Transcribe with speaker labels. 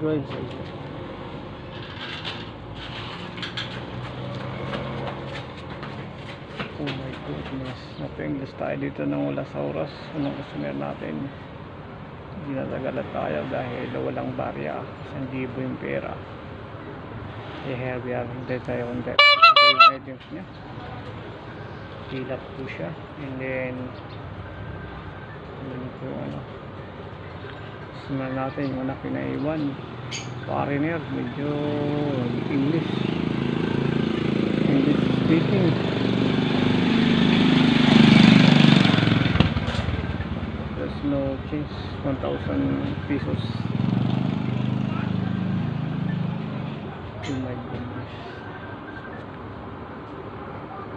Speaker 1: 12. Oh my goodness. Napengless tayo dito ng wala sa oras. Unang customer natin. Hindi natagalat tayo dahil walang barya. Isang libo yung pera. Eh, heavy yan. Hindi tayo hindi. Ito yung items niya. Pilap po siya. And then, yun po yung ano. Smell natin yung anak pinaiwan. Foreigner, medyo English. English speaking. There's no change. 1,000 pesos. Oh my God.